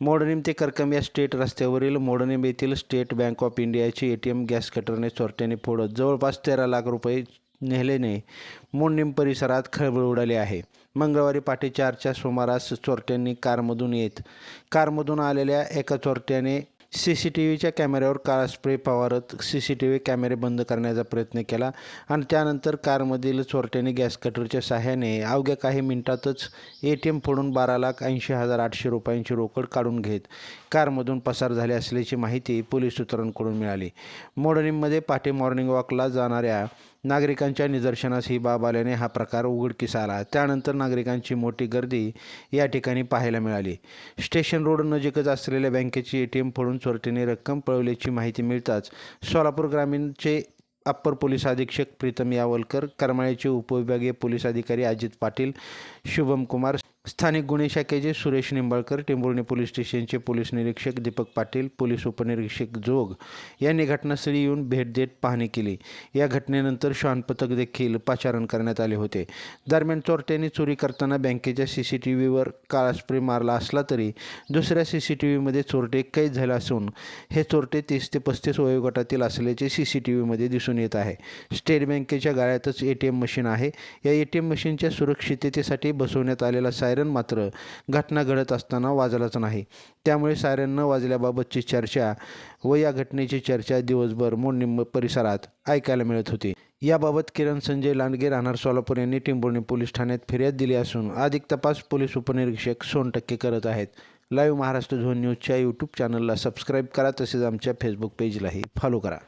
मोडनिम ते करकम या स्टेट रस्त्यावरील मोडनिम येथील स्टेट बँक ऑफ इंडियाचे ए टी एम गॅस कटरने चोरट्याने फोडत जवळपास तेरा लाख रुपये नेहल्याने मोडनिम परिसरात खळबळ उडाली आहे. मंगळवारी पहाटे चारच्या सुमारास चोरट्यांनी कारमधून येत कारमधून आलेल्या एका चोरट्याने सी सी टी व्हीच्या कॅमेऱ्यावर काळा स्प्रे फवारत सी सी टी व्ही कॅमेरे बंद करण्याचा प्रयत्न केला आणि त्यानंतर कारमधील चोरट्याने गॅस कटरच्या सहाय्याने अवघ्या काही मिनिटातच ए टी एम फोडून बारा लाख ऐंशी हजार आठशे रुपयांची रोकड काढून घेत कारमधून पसार झाले असल्याची माहिती पोलीस सूत्रांकडून मिळाली. मोडणीमध्ये पाटे मॉर्निंग वॉकला जाणाऱ्या नागरिकांच्या निदर्शनास ही बाब आल्याने हा प्रकार उघडकीस आला. त्यानंतर नागरिकांची मोठी गर्दी या ठिकाणी पाहायला मिळाली. स्टेशन रोड नजीकच असलेल्या बँकेची ए टी एम फोडून चोरटीने रक्कम पळवल्याची माहिती मिळताच सोलापूर ग्रामीणचे अप्पर पोलीस अधीक्षक प्रीतम यावलकर करमाळ्याचे उपविभागीय पोलीस अधिकारी अजित पाटील शुभम कुमार स्थानिक गुन्हे शाखेचे Suresh Nimbalkar Tembhurni police station police निरीक्षक दीपक पाटील पोलीस उपनिरीक्षक जोग यांनी घटनास्थळी येऊन भेट देत पाहणी केली. या घटनेनंतर श्वान पथक देखील पाचारण करण्यात आले होते. दरम्यान चोरट्यांनी चोरी करताना बँकेच्या सी सी टी व्हीवर काळा स्प्रे मारला असला तरी दुसऱ्या सी सी टी व्हीमध्ये चोरटे कैद झाले असून हे चोरटे तीस ते पस्तीस वयोगटातील असल्याचे सी सी टी व्हीमध्ये दिसून येत आहे. स्टेट बँकेच्या गाळ्यातच ए टी एम मशीन आहे. या ए टी एम मशीनच्या सुरक्षिततेसाठी बसवण्यात आलेला सायरन मात्र घटना घडत असताना वाजलाच नाही. त्यामुळे सायरन न वाजल्याबाबतची चर्चा व या घटनेची चर्चा दिवसभर मोडणी परिसरात ऐकायला मिळत होती. याबाबत किरण संजय लांडगे राहणार सोलापूर यांनी टिंबोर्णी पोलीस ठाण्यात फिर्याद दिली असून अधिक तपास पोलीस उपनिरीक्षक सोनटक्के करत आहेत. लाईव्ह महाराष्ट्र झोन न्यूजच्या यूट्यूब चॅनलला सबस्क्राईब करा तसेच आमच्या फेसबुक पेजलाही फॉलो करा.